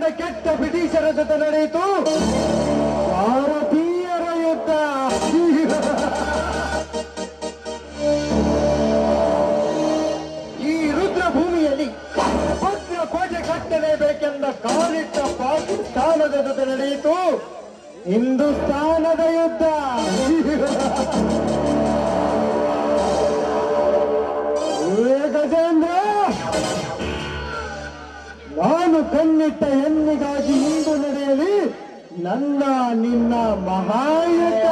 ಜೊತೆ ನಡೆಯಿತು. ಭಾರತೀಯರ ಯುದ್ಧ. ಈ ರುದ್ರ ಭೂಮಿಯಲ್ಲಿ ಭದ್ರ ಕೋಟೆ ಕಟ್ಟಲೇಬೇಕೆಂದ ಕಾಲಿಟ್ಟ ಪಾಕಿಸ್ತಾನದ ಜೊತೆ ನಡೆಯಿತು. ಹಿಂದೂಸ್ತಾನದ ಯುದ್ಧ. ಕಣ್ಣಿಟ್ಟ ಹೆಣ್ಣಿಗಾಗಿ ಮುಂದೆ ನಡೆಯಲಿ ನನ್ನ ನಿನ್ನ ಮಹಾಯುದ್ಧ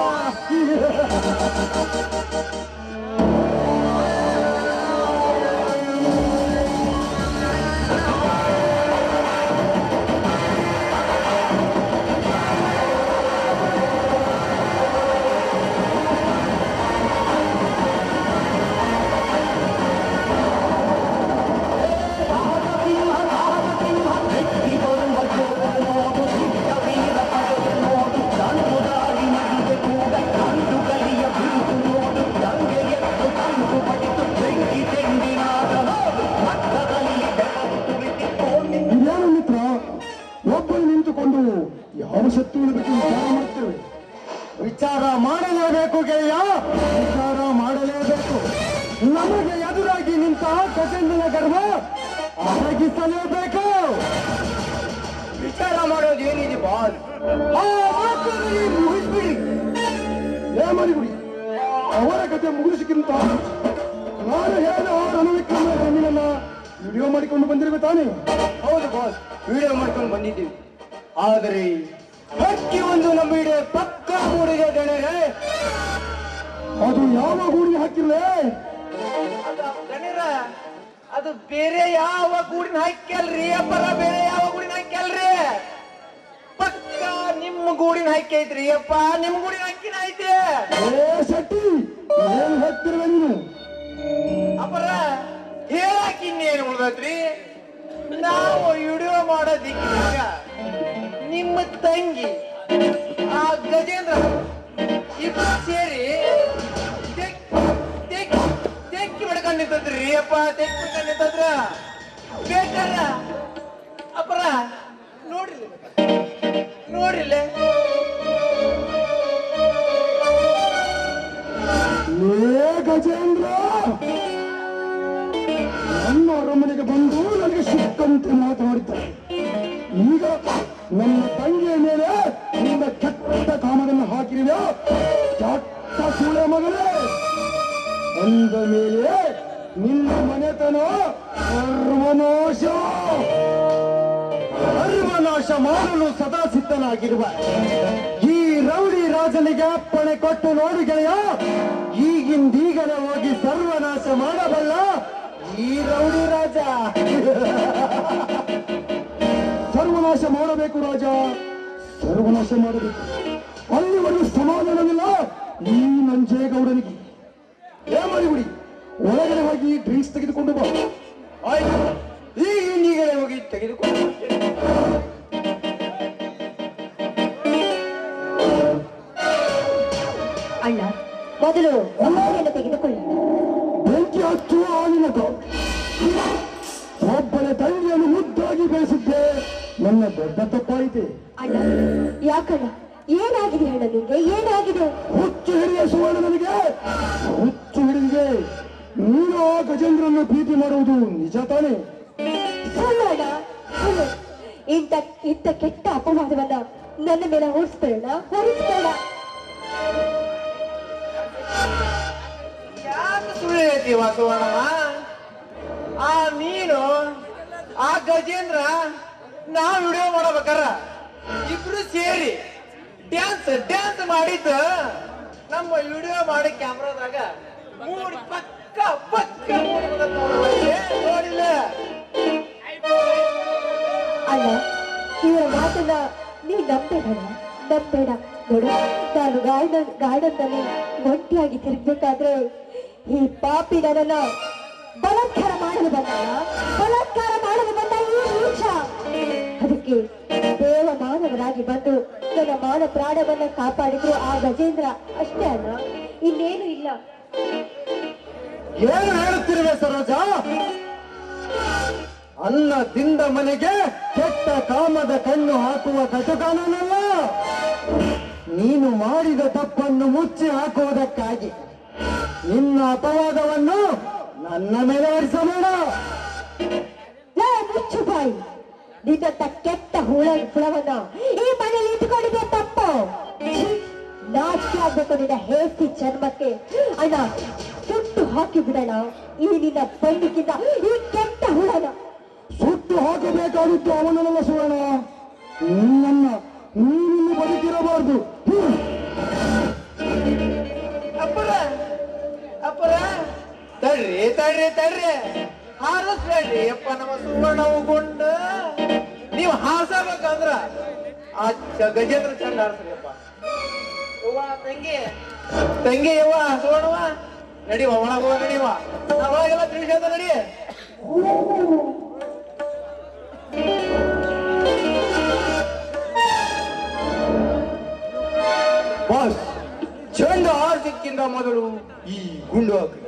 ಆದರೆ ಹಕ್ಕಿ ಒಂದು ನಮ್ಮ ವಿಡಿಯೋ ಪಕ್ಕ ಮೂಡಿದೆ ಗಣರೆ ಅದು ಯಾವ ಗೂಡಿಗೆ ಅದು ಗಣ್ಯರ ಅದು ಬೇರೆ ಯಾವ ಗೂಡಿನ ಹಾಕ್ಯಲ್ರಿ ಅಪ್ಪರ ಬೇರೆ ಯಾವ ಗೂಡಿನ ಹಾಕ್ಯಲ್ರಿ ಪಕ್ಕ ನಿಮ್ಮ ಗೂಡಿನ ಹಾಕಿ ಐತ್ರಿ. ಅಪ್ಪ ನಿಮ್ಮ ಗೂಡಿನ ಹಾಕಿನ ಐತೆ ಏ ಶೆಟ್ಟಿ ಏನ್ ಹೇಳ್ತಿರುವೆ ನೀನು? ಅಪ್ಪರ ಹೇಳಾಕಿನ್ನೇನು ಉಳ್ದತ್ರಿ ನಾವು ವಿಡಿಯೋ ಮಾಡೋದಿಕ್ಕಿನಾಗ ನಿಮ್ಮ ತಂಗಿ, ಆ ಗಜೇಂದ್ರ, ಇಬ್ರು ಸೇರಿ ತೆಕ್- ತೆಕ್- ತೆಕ್ಕಿ ಬಿಡ್ಕೊಂಡು ನಿಂತದ್ರಿ. ಅಪ್ಪ ತೆಕ್ಕಿ ಬಿಡ್ಕೊಂಡು ನಿಂತದ್ರ? ಬೇಕಾರ? ಅಪ್ಪರ ನೋಡ್ರಿ. ನೋಡ್ರಿಲ್ಲ. ಗಜೇಂದ್ರ! ನನ್ನ ಅರಮನೆಗೆ ಬಂದು ನನಗೆ ಸಿಕ್ಕಂತೆ ಮಾತನಾಡಿದ್ದಾರೆ ಈಗ ನನ್ನ ತಂಗಿಯ ಮೇಲೆ ನಿಮ್ಮ ಕೆಟ್ಟ ಕಾಮವನ್ನು ಹಾಕಿರುವ. ಚಟ್ಟ ಸೂಳೆ ಮಗಳೇ. ಅಂದ ಮೇಲೆ ನಿನ್ನ ಮನೆತನ ಸರ್ವನಾಶ. ಸರ್ವನಾಶ ಮಾಡಲು ಸದಾ ಸಿದ್ಧನಾಗಿರುವ ಈ ರೌಡಿ ರಾಜನಿಗೆ ಅಪ್ಪಣೆ ಕೊಟ್ಟು ನೋಡಿ ಗೆಳೆಯ. ಈಗಿಂದೀಗಲೇ ಹೋಗಿ ಸರ್ವನಾಶ ಮಾಡಬಲ್ಲ ಈ ರೌಡಿ ರಾಜ. ಸರ್ವನಾಶ ಮಾಡಬೇಕು ರಾಜ. ಸರ್ವನಾಶ ಮಾಡಬೇಕು. ಅಲ್ಲಿವರೆಗೂ ಸಮಾಧಾನವಿಲ್ಲ. ಈ ನಂಜೇಗೌಡನಿಗೆ ಏ ಮಾಡಿಬಿಡಿ ಒಳಗಡೆ ಹೋಗಿ ಡ್ರಿಂಕ್ಸ್ ತೆಗೆದುಕೊಂಡು ಬಾ. ಆಯ್ತು. ಈಗ ನೀಗಲೇ ಹೋಗಿ ತೆಗೆದುಕೊಂಡು. ಅಣ್ಣ. ಮೊದಲು ತೆಗೆದುಕೊಳ್ಳಿ. ನನ್ನ ದೊಡ್ಡ ತಪ್ಪಾಯಿತೆ. ಅಣ್ಣ ಯಾಕಣ್ಣ? ಏನಾಗಿದೆ ಅಣ್ಣ ನಿಮಗೆ ಏನಾಗಿದೆ? ಹುಚ್ಚು ಹಿಡಿಯ ಸುವರ್ಣ ನನಗೆ. ಹುಚ್ಚು ಹಿಡಿದಿದೆ. ನೀನು ಆ ಗಜೇಂದ್ರನ್ನು ಪ್ರೀತಿ ಮಾಡುವುದು ನಿಜ ತಾನೆ? ಸುಳ್ಳು ಅಣ್ಣ ಸುಳ್ಳು. ಇಂಥ ಇಂಥ ಕೆಟ್ಟ ಅಪವಾದವನ್ನ ನನ್ನ ಮೇಲೆ ಹೊರಿಸ್ಬೇಡ ಹೊರಿಸ್ಬೇಡ ಯಾಕೆ ಸುಳ್ಳು ಆ ನೀನು ಆ ಗಜೇಂದ್ರ ನಾವ್ ವಿಡಿಯೋ ಮಾಡಬೇಕಾರ? ಇಬ್ರು ಸೇರಿ ಡ್ಯಾನ್ಸ್ ಡ್ಯಾನ್ಸ್ ಮಾಡಿದ್ದ ನಮ್ಮ ವಿಡಿಯೋ ಮಾಡಿ ಕ್ಯಾಮ್ರಾದಾಗ. ಮೂಡಿ ಪಕ್ಕ ಪಕ್ಕ ನೋಡಿಲ್ಲ? ಅಲ್ಲ, ಇವರ ಮಾತನ್ನ ನೀ ನಂಬೇಡ ನಂಬೇಡ. ನೋಡು, ನಾನು ಗಾರ್ಡನ್ ಗಾರ್ಡನ್ನಲ್ಲಿ ಒಂಟಿಯಾಗಿ ತಿರುಗಬೇಕಾದ್ರೆ ಈ ಪಾಪಿ ನನ್ನನ್ನ ಬಲಾತ್ಕಾರ ಮಾಡಲು ಬಂದ ಬಲಾತ್ಕಾರ ಮಾಡಲು ಬಂದ ಅದಕ್ಕೆ ದೇವ ಮಾನವರಾಗಿ ಬಂದು ತನ್ನ ಮಾನ ಪ್ರಾಣವನ್ನ ಕಾಪಾಡಿದ್ರು ಆ ಗಜೇಂದ್ರ. ಅಷ್ಟೇ ಅಲ್ಲ ಇನ್ನೇನು ಇಲ್ಲ. ಏನು ಹೇಳುತ್ತಿರುವೆ ಸರೋಜ? ಅನ್ನದಿಂದ ಮನೆಗೆ ಕೆಟ್ಟ ಕಾಮದ ಕಣ್ಣು ಹಾಕುವ ಕಟುಕನಲ್ಲ ನೀನು ಮಾಡಿದ ತಪ್ಪನ್ನು ಮುಚ್ಚಿ ಹಾಕುವುದಕ್ಕಾಗಿ ನಿನ್ನ ಅಪವಾದವನ್ನು ನನ್ನ ಮೇಲೆ ಹೊರಿಸಬೇಡ. ಮುಚ್ಚು ಬಾಯಿ. ನಿನ್ನಂತ ಕೆಟ್ಟ ಹುಳ ಹುಳವನ್ನ ಈ ಮನೆಯಲ್ಲಿ ಇಟ್ಕೊಂಡಿದೆ ತಪ್ಪು. ನಾಚಿಕೆ ಆಗ್ಬೇಕು ನಿನ್ನ ಹೇಸಿ ಜನ್ಮಕ್ಕೆ. ಅಣ್ಣ ಸುಟ್ಟು ಹಾಕಿ ಬಿಡೋಣ ಈ ನಿನ್ನ ಬೈನಿಕಿಂದ ಈ ಕೆಟ್ಟ ಹುಳನ. ಸುಟ್ಟು ಹಾಕಬೇಕಾಗಿತ್ತು ಅವನಲ್ಲ ಸುವರ್ಣ. ನೀನು ನೀನಿನ್ನು ಬದುಕಿರಬಾರ್ದು. ಅಪ್ಪರ ಅಪ್ಪರ. ತಡ್ರಿ ತಡ್ರಿ ತಡ್ರಿ. ಹಾರಿಸ್ಬೇಡ್ರಿ ಅಪ್ಪ ನಮ್ಮ ಸುವರ್ಣವ್ ಗೊಂಡ. ನೀವು ಹಾಸಬೇಕಂದ್ರ ಆ ಗಜೇಂದ್ರ ಚಂದ ಹಾರಿಸ್ರಿ ಅಪ್ಪ ಯವ್ವ, ತಂಗಿ. ತಂಗಿ ಯವ್ವ ಸುವರ್ಣವ ನಡಿವ, ಒಳಗ ಹೋಗ ನಡಿವ. ಅವಾಗೆಲ್ಲ ತಿಳಿಸದ ನಡಿ. ಬಾಸ್ ಚಂಡ ಹಾರಿಸಿಕ್ಕಿಂತ ಮೊದಲು ಈ ಗುಂಡು ಹಾಕಿ.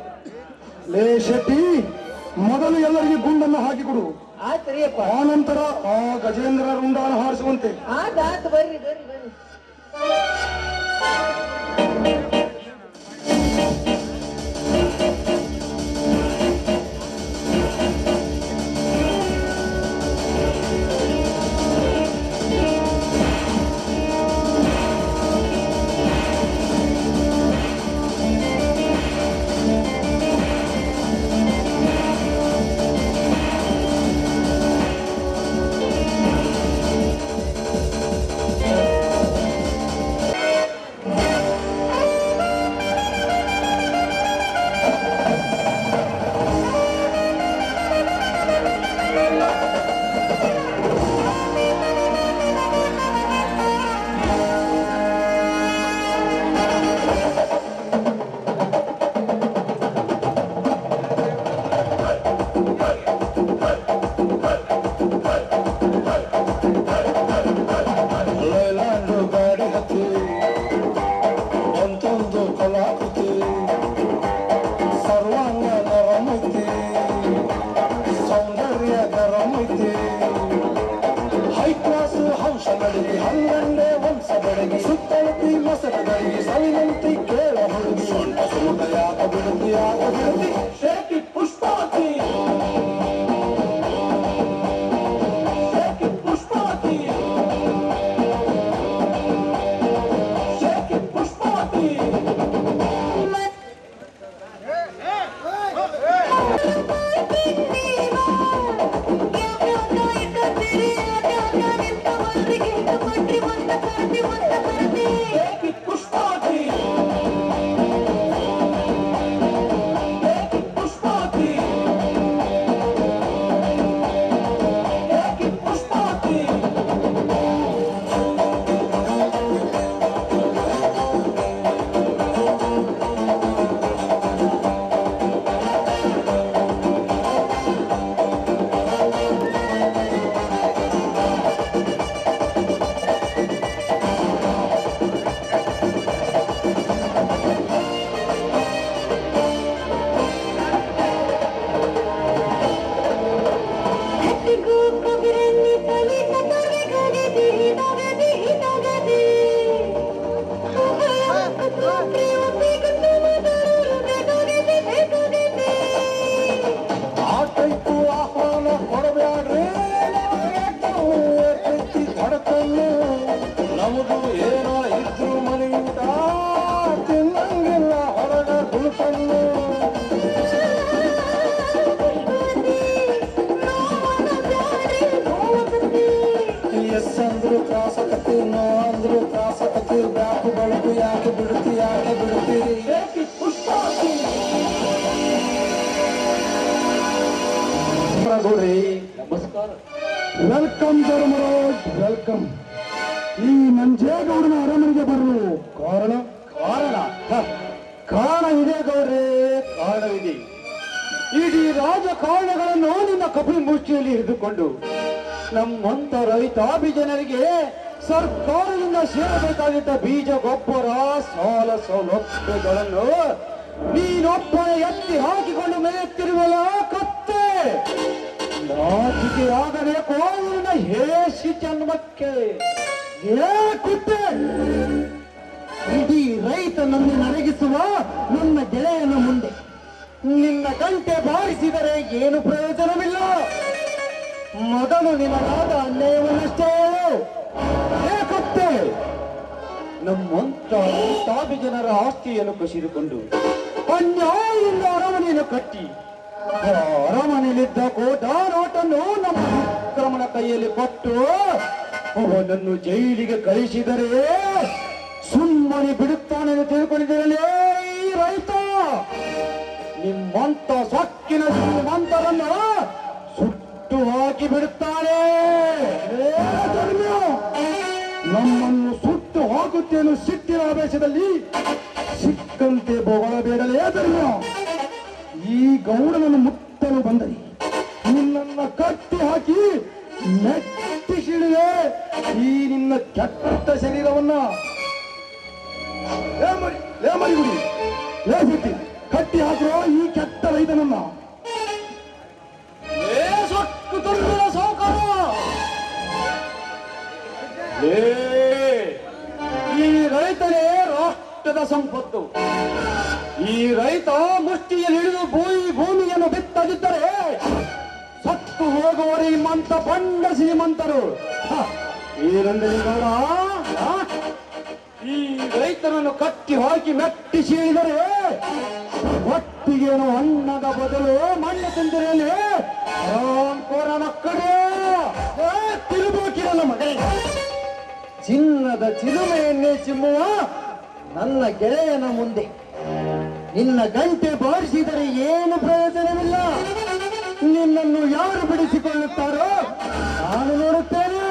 ಲೇ ಶೆಟ್ಟಿ. ಮೊದಲು ಎಲ್ಲರಿಗೆ ಗುಂಡನ್ನು ಹಾಕಿಕೊಡು ಆ ನಂತರ ಆ ಗಜೇಂದ್ರ ರುಂಡಾನ ಹಾರಿಸುವಂತೆ. ಆ ಆತ ಬರ್ರಿ ಬರ್ರಿ. ನಮ್ಮಂತ ರೈತಾಭಿ ಜನರಿಗೆ ಸರ್ಕಾರದಿಂದ ಸೇರಬೇಕಾಗಿದ್ದ ಬೀಜ, ಗೊಬ್ಬರ, ಸಾಲ ಸೌಲಭ್ಯಗಳನ್ನು ನೀನೊಬ್ಬ ಎತ್ತಿ ಹಾಕಿಕೊಂಡು ಮೇಯುತ್ತಿರುವಲ್ಲ ಕತ್ತೆ. ನಾಚಿಕೆಯಾಗಬೇಕು ನಿನ್ನ ಹೇಸಿ ಜನ್ಮಕ್ಕೆ. ಏ ಇಡೀ ರೈತ ರೈತನನ್ನು ನರಗಿಸುವ ನನ್ನ ಗೆಳೆಯನ ಮುಂದೆ. ನಿನ್ನ ಗಂಟೆ ಬಾರಿಸಿದರೆ ಏನು ಪ್ರಯೋಜನವಿಲ್ಲ. ಮೊದಲು ನಿನಗಾದ ಅನ್ಯಾಯವನ್ನಷ್ಟೇ ಏಕತ್ತೆ ನಮ್ಮಂತ ಸಾವಿರ ಜನರ ಆಸ್ತಿಯನ್ನು ಕಸಿದುಕೊಂಡು ಅನ್ಯಾಯದಿಂದ ಅರಮನೆಯನ್ನು ಕಟ್ಟಿ ಅರಮನೆಯಲ್ಲಿದ್ದ ಕೋಟಾರಾಟನ್ನು ನಮ್ಮ ವಿಕ್ರಮನ ಕೈಯಲ್ಲಿ ಕೊಟ್ಟು ಅವನನ್ನು ಜೈಲಿಗೆ ಕಳಿಸಿದರೆ ಸುಮ್ಮನೆ ಬಿಡುತ್ತಾನೆ ಎಂದು ತಿಳ್ಕೊಂಡಿದ್ದರಲ್ಲೇ ರೈತ? ನಿಮ್ಮಂತ ಸೊಕ್ಕಿನ ಶ್ರೀಮಂತರನ್ನ ಸುಟ್ಟು ಹಾಕಿ ಬಿಡುತ್ತಾನೆ! ನಮ್ಮನ್ನು ಸುಟ್ಟು ಹಾಕುತ್ತೇನು ಸಿಟ್ಟಿನ ಆವೇಶದಲ್ಲಿ? ಸಿಕ್ಕಂತೆ ಬೊಗಳಬೇಡಲೇ ಧರ್ಮ. ಈ ಗೌಡನನ್ನು ಮುತ್ತಲು ಬಂದರೆ. ನಿನ್ನನ್ನ ಕಟ್ಟಿ ಹಾಕಿ ನೆಟ್ಟಿಸಿಡುವೆ ಈ ನಿನ್ನ ಕೆಟ್ಟ ಶರೀರವನ್ನ ಕಟ್ಟಿ ಹಾಕಿರೋ ಈ ಕೆಟ್ಟ ರೈತನನ್ನ. ತುಂಬಿದ ಏ, ಈ ರೈತನೇ ರಾಷ್ಟ್ರದ ಸಂಪತ್ತು. ಈ ರೈತ ಮುಷ್ಟಿಯಲ್ಲಿ ಹಿಡಿದು ಭೂಮಿ ಭೂಮಿಯನ್ನು ಬಿತ್ತದಿದ್ದರೆ ಸತ್ತು ಹೋಗುವರಿ ನಿಮ್ಮಂತ ಬಂಡ ಶ್ರೀಮಂತರು ಏನಂದ್ರೆ ಈ ರೈತನನ್ನು ಕಟ್ಟಿ ಹಾಕಿ ಮೆಟ್ಟಿ ಸೀಳಿದರೆ ಒಟ್ಟಿಗೇನು ಅನ್ನದ ಬದಲು ಮಣ್ಣು ತಿಂದಿರಲಿ. ರಾಮ್ಕೋರ ಮಕ್ಕಳು ತಿರುಬೋಕಿರಲ್ಲ ಮಗನೇ ಚಿನ್ನದ ಚಿಲುಮೆಯನ್ನೇ ಚಿಮ್ಮುವ ನನ್ನ ಗೆಳೆಯನ ಮುಂದೆ. ನಿನ್ನ ಗಂಟೆ ಬಾರಿಸಿದರೆ ಏನು ಪ್ರಯೋಜನವಿಲ್ಲ. ನಿನ್ನನ್ನು ಯಾರು ಬಿಡಿಸಿಕೊಳ್ಳುತ್ತಾರೋ ನಾನು ನೋಡುತ್ತೇನೆ.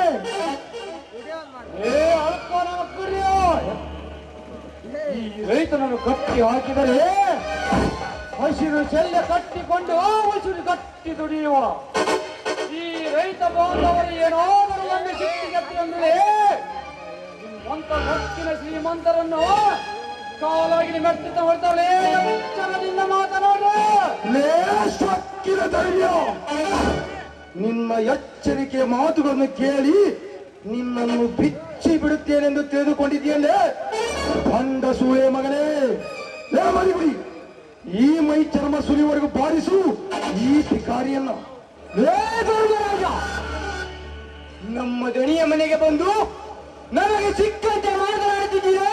ರೈತನನ್ನು ಕಟ್ಟಿ ಹಾಕಿದರೆ ಹಸಿರು ಶಲ್ಯ ಕಟ್ಟಿಕೊಂಡು ಹಸಿರು ಕಟ್ಟಿ ದುಡಿಯುವ ರೈತ ಬಾಂಧವರು ಏನಾದರೂ ಒಂದು ಸಿಟ್ಟಿಗೆ ನಿಮ್ಮಂತ ಹೊತ್ತಿನ ಶ್ರೀಮಂತರನ್ನು ಕಾಲಾಗಿ ಮೆಟ್ಟಿತ ಹೊಡ್ತಾಳೆ ಎಚ್ಚರದಿಂದ ಮಾತನಾಡು. ಸೊಕ್ಕಿನ ಧೈರ್ಯ. ನಿಮ್ಮ ಎಚ್ಚರಿಕೆ ಮಾತುಗಳನ್ನು ಕೇಳಿ ನಿನ್ನನ್ನು ಬಿಚ್ಚಿ ಬಿಡುತ್ತೇನೆಂದು ತಿಳಿದುಕೊಂಡಿದ್ದೀಯಲ್ಲೇ. ಬಂದ ಸೂಳೆ ಮಗನೇ ಮರಿಗುಡಿ ಈ ಮೈ ಚರ್ಮ ಸುರಿವರೆಗೂ ಬಾರಿಸು. ಈ ಶಿಕಾರಿಯನ್ನು! ನಮ್ಮ ದಣಿಯ ಮನೆಗೆ ಬಂದು ನನಗೆ ಸಿಕ್ಕಂತೆ ಮಾತನಾಡುತ್ತಿದ್ದೀರಾ?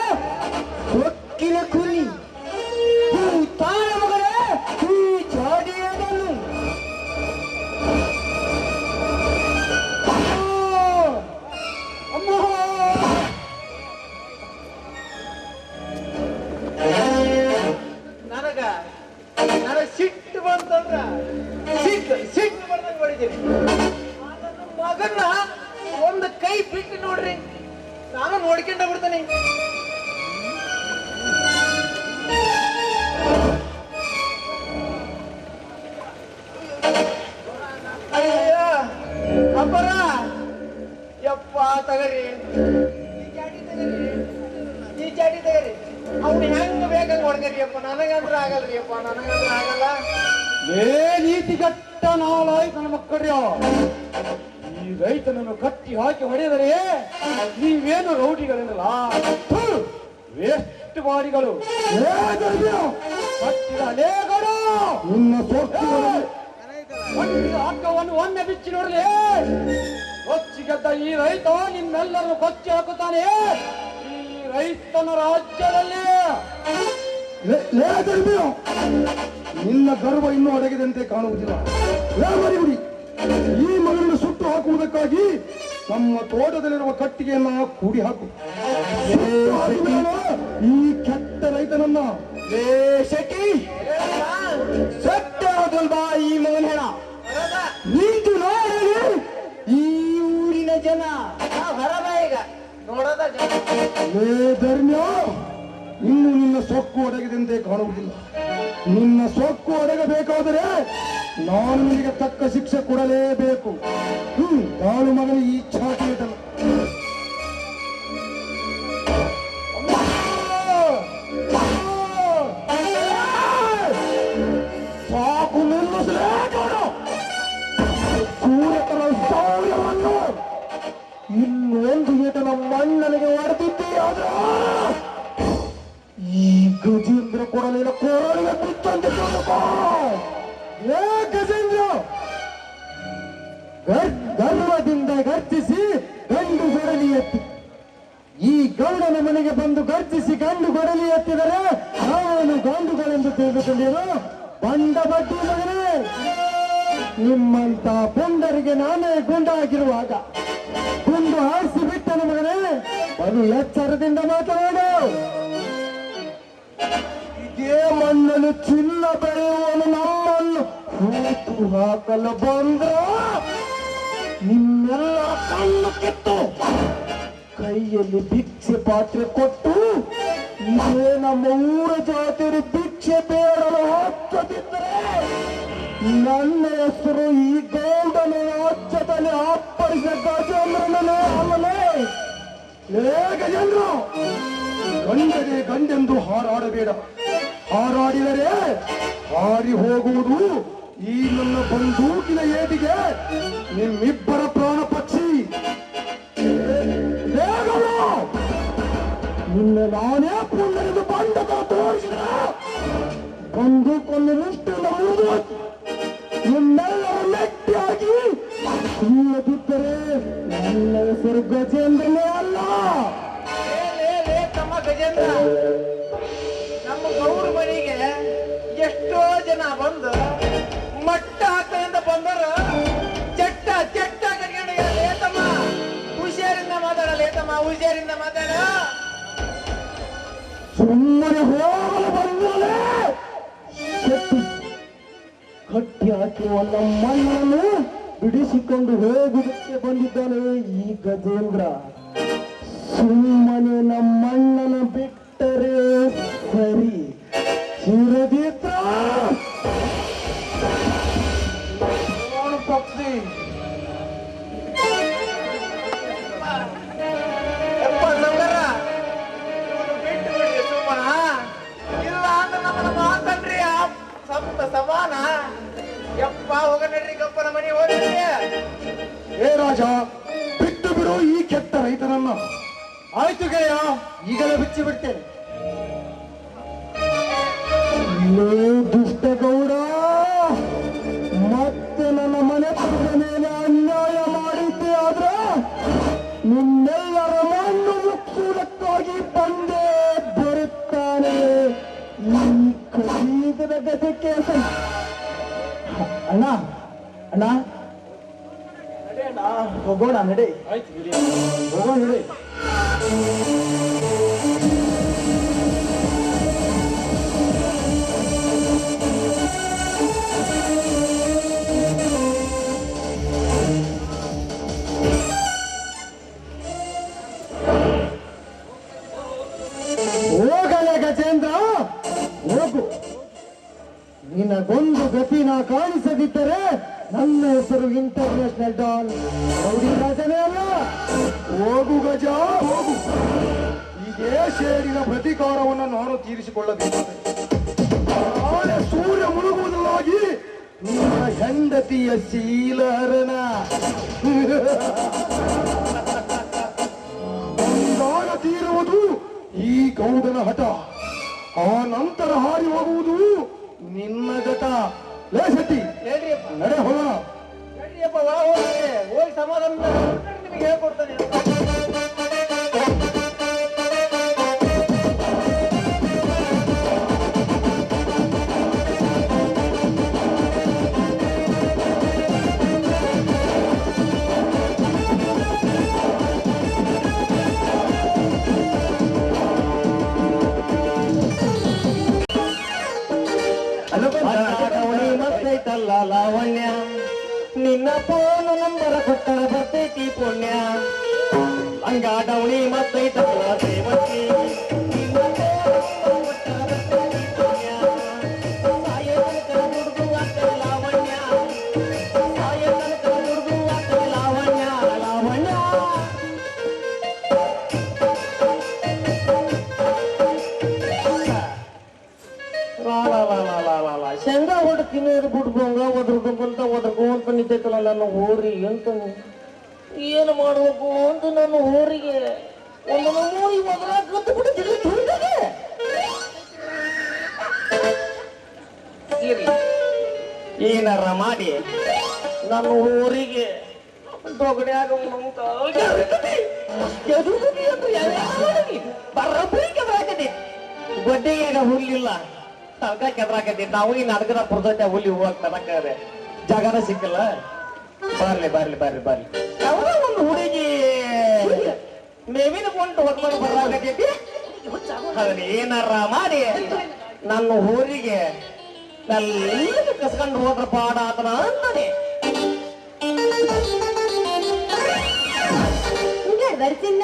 ಒಕ್ಕಿಲ ಕುಲಿ ತಾಳ ಬಂದಂಗ ಮಗನ ಒಂದು ಕೈ ಬಿಟ್ಟು ನೋಡ್ರಿ. ನಾನು ನೋಡ್ಕೊಂಡ ಬಿಡ್ತೇನೆ ಅಪ್ಪರ ಯಪ್ಪ ತಗರಿ ಈ ಚಾಟಿ ತಗರಿ ಈ ಚಾಟಿ ತಗರಿ ಅವ್ನು ಹೆಂಗ್ ಬೇಕಂಗ್ ಹೊಡ್ಕರಿ ಅಪ್ಪ ನನಗಂದ್ರ ಆಗಲ್ರಿ ಅಪ್ಪ ನನಗಂದ್ರ ಆಗಲ್ಲ. ಏ ನೀತಿಗಟ್ಟ ನಾಲಾಯ್ ನನ್ನ ಮಕ್ಕಳ್ಯ. ಈ ರೈತನನ್ನು ಕಟ್ಟಿ ಹಾಕಿ ಹೊಡೆದರೆ ನೀವೇನು ರೌಡಿಗಳೆನ್ನಲ್ಲ ವೇಸ್ಟ್ ಬಾಡಿಗಳು. ಕಟ್ಟಿದ ಹಗ್ಗವನ್ನು ಒಮ್ಮೆ ಬಿಚ್ಚಿ ನೋಡಲಿ. ಕೊಚ್ಚಿಗೆದ್ದ ಈ ರೈತ ನಿಮ್ಮೆಲ್ಲರನ್ನು ಕೊಚ್ಚಿ ಹಾಕುತ್ತಾನೆ. ಈ ರೈತನ ರಾಜ್ಯದಲ್ಲಿ ನಿನ್ನ ಗರ್ವ ಇನ್ನೂ ಅಡಗಿದಂತೆ ಕಾಣುವುದಿಲ್ಲ. ಮರಿಗುಡಿ ಈ ಮಗಳನ್ನು ಸುಟ್ಟು ಹಾಕುವುದಕ್ಕಾಗಿ ನಮ್ಮ ತೋಟದಲ್ಲಿರುವ ಕಟ್ಟಿಗೆಯನ್ನ ಕೂಡಿ ಹಾಕು. ಈ ಕೆಟ್ಟ ರೈತನನ್ನ ಲೇ ಈ ಮಗನ ಹೆಣ? ನಿಂತು ನೋಡಲಿ ಈ ಊರಿನ ಜನ. ಈಗ. ನೋಡೋದ ತೆಗೆದಂತೆ ಕಾಣುವುದಿಲ್ಲ. ನಿನ್ನ ಸೊಕ್ಕು ಅಡಗಬೇಕಾದರೆ ನಾನು ನಿನಗೆ ತಕ್ಕ ಶಿಕ್ಷೆ ಕೊಡಲೇಬೇಕು. ಹ್ಮ್ ತಾಳು ಮಗನ ಇಚ್ಛಾ ಕೇಟಲ್ಲ ಸಾಕು ನಿಲ್ಲಿಸಲೇ ಸೂರ್ಯತನ ಸೌರ್ಯವನ್ನು ಇನ್ನೊಂದು ಏಟನ ಮಣ್ಣನಿಗೆ ಹೊಡೆದಿದ್ದೀಯಾದ ಗಜೇಂದ್ರ ಕೊಡಲಿಲ್ಲ ತಿಳ್ಕೊ. ಏ ಗಜೇಂದ್ರ! ಗರ್- ಗರ್ವದಿಂದ ಗರ್ಜಿಸಿ ಗಂಡು ಗೊಡಲಿ ಎತ್ತಿ. ಈ ಗೌಡನ ಮನೆಗೆ ಬಂದು ಗರ್ಜಿಸಿ ಗಂಡು ಗೊಡಲಿ ಎತ್ತಿದರೆ ಅವನು ಗಂಡುಗಳೆಂದು ತಿಳಿದುಕೊಂಡಿರು ಬಂದ ಬಡ್ಡಿ ಮಗನೇ. ನಿಮ್ಮಂತ ಪುಂಡರಿಗೆ ನಾನೇ ಗುಂಡಾಗಿರುವಾಗ ಗುಂಡು ಆರಿಸಿ ಬಿಟ್ಟನ ಮಗನೇ. ಬಲು ಎಚ್ಚರದಿಂದ ಮಾತನಾಡು. ಇದೇ ಮಣ್ಣನ್ನು ಚಿನ್ನ ಬೆಳೆಯುವನು ನಮ್ಮನ್ನು ಹೂತು ಹಾಕಲು ಬಂದ್ರ ನಿಮ್ಮೆಲ್ಲ ಕಣ್ಣು ಕಿತ್ತು ಕೈಯಲ್ಲಿ ಭಿಕ್ಷೆ ಪಾತ್ರೆ ಕೊಟ್ಟು ಇದೇ ನಮ್ಮ ಊರ ಜಾತಿರು ಭಿಕ್ಷೆ ಬೇಡಲು ಹಚ್ಚದಿದ್ದರೆ ನನ್ನ ಹೆಸರು ಈ ಗೌಡನ ರಾಜ್ಯದಲ್ಲಿ ಅಪ್ಪಳಿಸ ಗಜೇಂದ್ರನೇ ಅಲ್ಲಲೇ. ಏ ಗಜೇಂದ್ರ! ಗಂಡಗೆ ಗಂಡೆಂದು ಹಾರಾಡಬೇಡ. ಹಾರಾಡಿದರೆ ಹಾರಿ ಹೋಗುವುದು ಈ ನನ್ನ ಬಂದೂಕಿನ ಏಟಿಗೆ. ನಿಮ್ಮಿಬ್ಬರ ಪ್ರಾಣ ಪಕ್ಷಿ! ನಿನ್ನ ನಾನೇ ಪುಣ್ಯಎಂದು ಬಂಡದ ತೋರಿಸಿದ. ಬಂದೂಕನ್ನು ಮುಷ್ಟಿಂದ ನಮ್ಮದು ನಿಮ್ಮೆಲ್ಲರ ಮೆಟ್ಟಿಯಾಗಿ ಇಲ್ಲದಿದ್ದರೆ ನನ್ನ ಸ್ವರ್ಗ ಗಜೇಂದ್ರನೇ ಗಜೇಂದ್ರ ನಮ್ಮ ಗೌರ ಮನೆಗೆ ಎಷ್ಟೋ ಜನ ಬಂದು ಮಟ್ಟ ಹಾಕದಿಂದ ಬಂದರ. ಚಟ್ಟ ಚಟ್ಟ ಕಟ್ಕೊಂಡು ಲೇತಮ್ಮ, ಹುಷಾರಿಂದ ಮಾತಾಡ ಲೇತಮ್ಮ, ಹುಷಾರಿಂದ ಮಾತಾಡ. ಸುಮ್ಮನೆ ಹೋಗಲು ಬಂದಲೇ ಕಟ್ಟಿ ಹಾಕಿರುವ ನಮ್ಮನ್ನು ಬಿಡಿಸಿಕೊಂಡು ಹೋಗುವುದಕ್ಕೆ ಬಂದಿದ್ದಾನೆ ಈ ಗಜೇಂದ್ರ? ಸುಮ್ಮನೆ ನಮ್ಮಣ್ಣನ ಬಿಟ್ಟರೆ ಸರಿ. ಚಿರದಿತ್ರ ಪಕ್ಷಿ. ಸಮಾನ. ಯಪ್ಪ ಹೋಗ ನಡ್ರಿ ಗಪ್ಪನ ಮನೆ ಹೋಗ್ರಿ. ಏ ರಾಜ ಬಿಟ್ಟು ಬಿಡು ಈ ಕೆಟ್ಟ ರೈತನನ್ನ. ಆಯ್ತು ಗೆಳೆಯ ಈಗಲೇ ಬಿಚ್ಚಿ ಬಿಡ್ತೇನೆ. ದುಷ್ಟಗೌಡ ದುಷ್ಟ ಗೌಡ ಮತ್ತೆ ನನ್ನ ಮನೆ ಮೇಲೆ ಅನ್ಯಾಯ ಮಾಡಿದ್ದೆ ಆದ್ರೆ ನಿನ್ನೆಲ್ಲರ ಮಣ್ಣು ಮುಚ್ಚುವುದಕ್ಕಾಗಿ ಬಂದೇ ಬರುತ್ತಾನೆ. ಈ ಖರೀದದ ಗದಕ್ಕೆ ಅಣ್ಣ ಅಣ್ಣ. ಹೋಗೋಣ ನಡಿ. ಹೋಗೋಣ ನಡಿ. ಹೋಗಲೆ ನಡೆ ಹೋಗೋಣ. ಹೋಗಿ. ಸಮಾಧಾನ ನಿಮಗೆ ಹೇಳ್ಕೊಡ್ತಾನೆ. ಕಿನ್ನೀರು ಬಂತ ಒದ್ರಗ ಅಂತ ನಿಂತೈತಲ್ಲ ನನ್ನ ಹೋರಿ ಅಂತ ಏನು ಮಾಡ್ಬೇಕು ಅಂತ ನನ್ನ ಊರಿಗೆ? ಒಂದು ಮೂರಿ ಏನಾರ ಮಾಡಿ ನನ್ನ ಊರಿಗೆ. ದೊಗಡ್ಯಾಗ ಬರಬ್ಬರಿಗೆ ಬರಾಕತಿ ಹುಲ್ಲಿಲ್ಲ. ತನಕ ಕೆದ್ರಾಕತಿ ನಾವು ಈ ನಾಟಕದ ಪುರ್ದತೆ ಹುಲಿ ಹೋಗಕ್ ತನಕ ಜಾಗನ ಸಿಕ್ಕಿಲ್ಲ. ಬರ್ಲಿ ಬರ್ಲಿ ಬರ್ಲಿ ಬರ್ಲಿ. ಯಾವ್ದೋ ಒಂದು ಹುಡುಗಿ ಮೇವಿನ ಕೊಂಡು ಹೊತ್ಕೊಂಡು ಬರಾಕತೈತಿ ಅದನ್ನ ಏನಾರ ಮಾಡಿ ನನ್ನ ಊರಿಗೆ ಎಲ್ಲ ಕಸ್ಕೊಂಡು ಹೋದ್ರ ಪಾಡ ಆತನ ಅಂತಾನೆ ಬರ್ತಿನ್ನ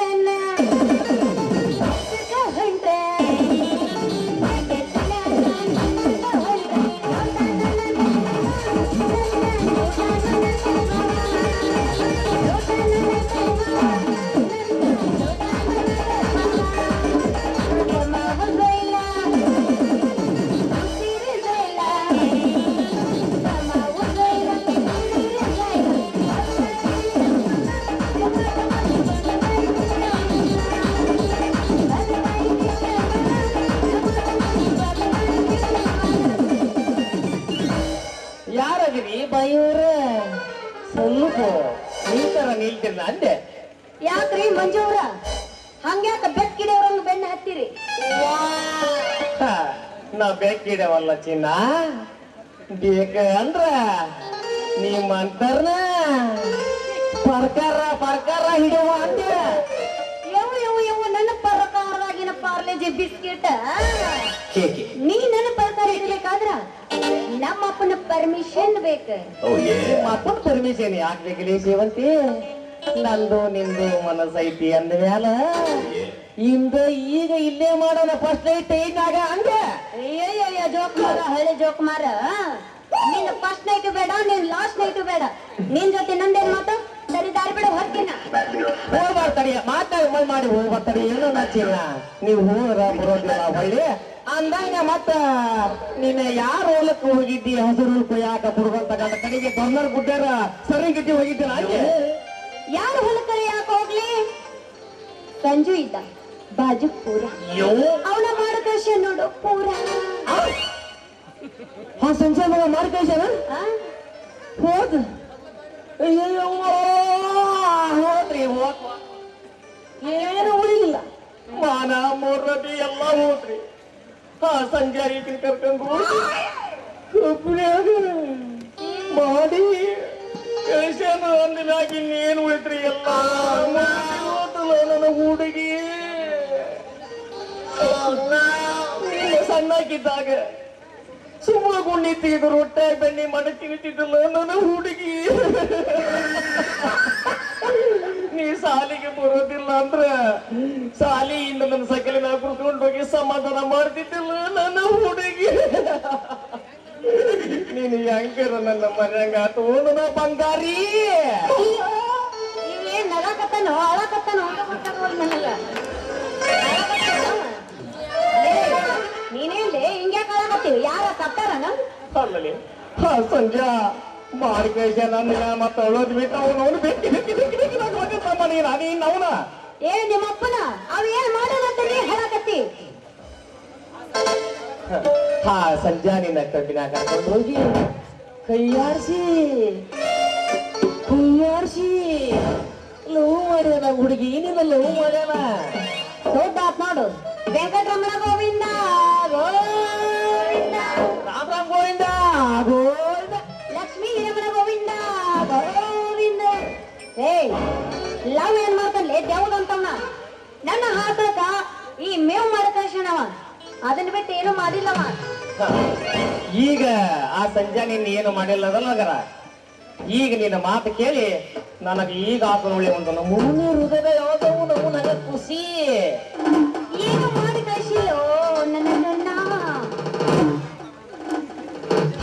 ಬೇಕ ಅಂದ್ರ ನಿಮ್ಮಂತರ್ನ ಪರ್ಕಾರ ಪರ್ಕಾರ ಹಿಡಿಯುವ ಅಂದೆ ಯವು ಯವು ಯವು ನನ್ನ ಪ್ರಕಾರವಾಗಿನ ಪಾರ್ಲೆಜಿ ಬಿಸ್ಕೆಟ್. ಕೇಕೆ ನೀ ನನ್ನ ಪ್ರಕಾರ ಇರ್ಬೇಕಾದ್ರ ನಮ್ಮ ಅಪ್ಪನ ಪರ್ಮಿಷನ್ ಬೇಕು ನಿಮ್ಮ ಅಪ್ಪನ ಪರ್ಮಿಷನ್ ಯಾಕೆ ಬೇಕಿಲ್ಲ ಸೇವಂತಿ? ನಂದು ನಿಂದು ಮನಸ್ಸೈತಿ ಅಂದ ಮ್ಯಾಲ? ಇಂದ ಈಗ ಇಲ್ಲೇ ಮಾಡೋಣ ಫಸ್ಟ್ ನೈಟ್ ಐದಾಗ ಹಂಗೆ? ಅಯ್ಯಯ್ಯ ಜೋಕ್ ಮಾರ ಹಳೆ ಜೋಕ್ ಮಾರ ನಿನ್ನ ಫಸ್ಟ್ ನೈಟ್ ಬೇಡ ನಿನ್ ಲಾಸ್ಟ್ ನೈಟ್ ಬೇಡ. ನಿನ್ ಜೊತೆ ನಂದೇನ್ ಮಾತು? ಸರಿ ದಾರಿ ಬಿಡು ಹೊರ್ಕಿನ ಹೋಗ್ಬಾರ್ತಾಡಿ ಮಾತಾಡಿ ಮಲ್ ಮಾಡಿ ಹೋಗ್ಬಾರ್ತಾಡಿ ಏನೋ ನಚ್ಚಿಲ್ಲ. ನೀವು ಹೋಗ್ರ ಬರೋದಿಲ್ಲ ಹೊಳ್ಳಿ. ಅಂದಂಗ ಮತ್ತ ನೀನ ಯಾರ ಹೊಲಕ್ಕೆ ಹೋಗಿದ್ದಿ ಹಸಿರು ಯಾಕ ಬುಡ್ಗಂತ ಕಡೆಗೆ ಬಂದರ್ ಗುಡ್ಡಾರ ಸರಿ ಗಿಟ್ಟಿ ಹೋಗಿದ್ದಿಲ್ಲ ಹಂಗೆ? ಯಾರು ಹೊಲಕರಿ ಯಾಕೆ ಹೋಗ್ಲಿ? ಸಂಜು ಇದ್ದ. ಬಾಜು ಪೂರ. ಅವನ ಮಾಡಕಶ ನೋಡು ಪೂರ. ಹಾ ಸಂಜೆ ಮಗ ಮಾಡಿ? ಆ? ಹೋದ್ ಹೋದ್ರಿ ಹೋದ ಏನು ಉಳಿಲಿಲ್ಲ. ಮಾನ ಮೂರ್ರತಿ ಎಲ್ಲ ಹೋದ್ರಿ ಹಾ ಸಂಜೆ ರೀತಿ ಕರ್ಕೊಂಡು ಮಾಡಿ. ಕಳ್ಸ್ಯಾನ ಅಂದಿನಾಗ ಇನ್ನೇನು ಉಳಿತ್ರಿ ಎಲ್ಲ? ನನ್ನ ಹುಡುಗಿ. ಸಣ್ಣಕ್ಕಿದ್ದಾಗ ಸುಮ್ಮನೆ ಗುಂಡಿ ತೆಗೆದು ರೊಟ್ಟೆ ಬೆಣ್ಣೆ ಮಾಡಿ ಇಟ್ಟಿದ್ದಲ್ಲ ನನ್ನ ಹುಡುಗಿ. ನೀ ಸಾಲಿಗೆ ಬರೋದಿಲ್ಲ ಅಂದ್ರೆ ಸಾಲಿಯಿಂದ ನನ್ನ ಸಕಲಿನ ಕುರ್ಕೊಂಡು ಹೋಗಿ ಸಮಾಧಾನ ಮಾಡ್ತಿದ್ದಿಲ್ಲ ನನ್ನ ಹುಡುಗಿ. ನೀನು ಹೆಂಗಿರ ನನ್ನ ಮನ್ಯಾಗ? ಆತು ನನ್ನ ಬಂಗಾರಿ? ಇವೇನ್ ನಗಾಕತ್ತಾನೋ ಅಳಕತ್ತಾನೋ ಅಂತ ಗೊತ್ತಾಗೋಲ್ ನನಗ ನೀನೇನ್ಲೇ ಹಿಂಗ್ಯಾಕ ಅಳಕತ್ತೀವಿ ಯಾರ ಸತ್ತಾರನ ಅಲ್ಲಲ್ಲಿ ಹಾ ಸಂಜಾ ಮಾರ್ಕೇಶ ನನ್ನ ಮತ್ತೆ ಅಳೋದ್ ಬಿಟ್ಟು ಅವನು ಅವನು ಬೆಕ್ಕಿ ಬೆಕ್ಕಿ ಬೆಕ್ಕಿ ಬೆಕ್ಕಿ ಹೋಗಿರ್ತಾನ ನೀನು ನೀನು ಅವನ. ಏ ನಿಮ್ಮಪ್ಪನ? ಅವ ಏನ್ ಮಾಡೋದಂತ ನೀ ಹೇಳಕತ್ತಿ? ಹಾ ಸಂಜಾ ನಿನ್ನ ಕಬ್ಬಿನ ಕರ್ಕೊಂಡು ಹೋಗಿ. ಕೈಯಾರಿಸಿ. ಕೈಯಾಡ್ಸಿ ಲವ್ ಮಾಡ್ಯಾನ ಹುಡುಗಿ, ನಿನ್ನ ಲವ್ ಮಾಡ್ಯಾನ ದೊಡ್ಡ ಆತ್ ನೋಡು. ವೆಂಕಟರಮಣ ಗೋವಿಂದ ಗೋವಿಂದ ರಾಮ ರಾಮ ಗೋವಿಂದ ಗೋವಿಂದ, ಲಕ್ಷ್ಮೀ ರಮಣ ಗೋವಿಂದ ಗೋವಿಂದ. ಏ ಲವ್ ಏನ್ ಮಾಡ್ತಾನೆ? ದೇವ್ದಂತವ್ನ ನನ್ನ ಹಾಕಕ ಈ ಮೇವ್ ಮಾಡಕಶನವ ಅದನ್ನ ಬಿಟ್ಟು ಏನು ಮಾಡಿಲ್ಲವ ಈಗ ಆ ಸಂಜೆ ನಿನ್ನ ಏನು ಮಾಡಿಲ್ಲ ಅದಲ್ಲ ನಗರ? ಈಗ ನಿನ್ನ ಮಾತು ಕೇಳಿ ನನಗೆ ಈಗ ಆತನೊಳ್ಳೆ ಒಂದು ನಮೂನೆ ಹೃದಯ ಯಾವುದೋ ನಾವು ನನಗೆ ಖುಷಿ ಏನು ಮಾಡಿ ಕಳಿಸಿಲ್ಲೋ ನನ್ನ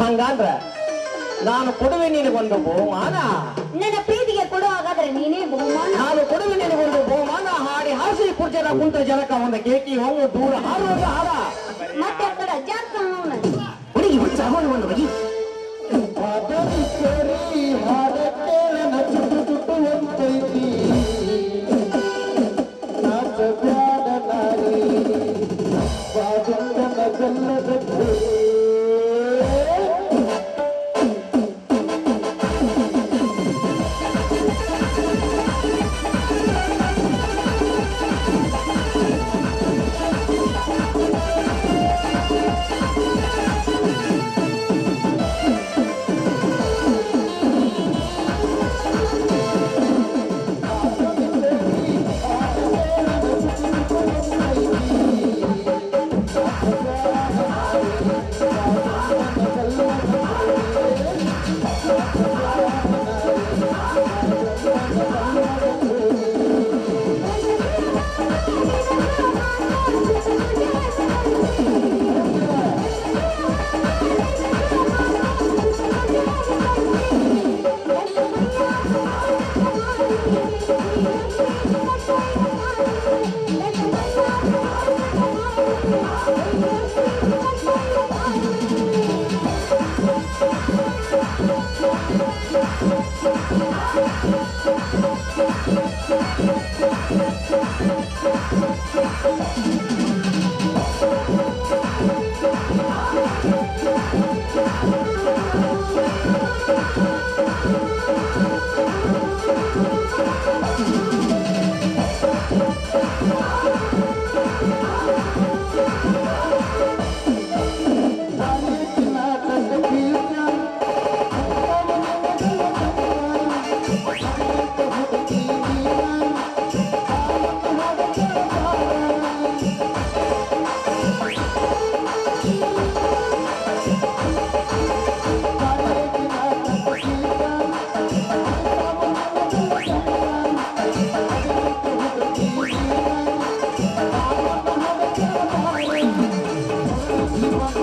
ಹಂಗಂದ್ರ ನಾನು ಕೊಡುವೆ ನಿನಗೊಂದು ಬಹುಮಾನ. ನನ್ನ ಪ್ರೀತಿಗೆ ಕೊಡು ಹಾಗಾದ್ರೆ ನೀನೇ ಬಹುಮಾನ. ನಾನು ಕೊಡುವೆ ನಿನಗೊಂದು ಬಹುಮಾನ. ಹಾಡಿ ಹಾಸಿ ಕುರ್ಜನ ಕುಂತ ಜನಕ ಒಂದು ಕೇಕಿ ಹೋಗು ದೂರ ಹಾರುವಾಗ ಹಾರ. ಮತ್ತೆ ಅಕ್ಕಡ ಕಡೆ ಜಾಸ್ತಿ ಹುಡುಗಿ ಹುಚ್ಚ ಒಂದು ಬಗಿ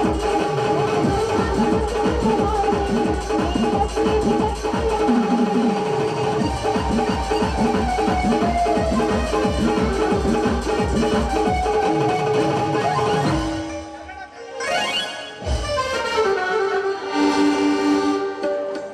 Thank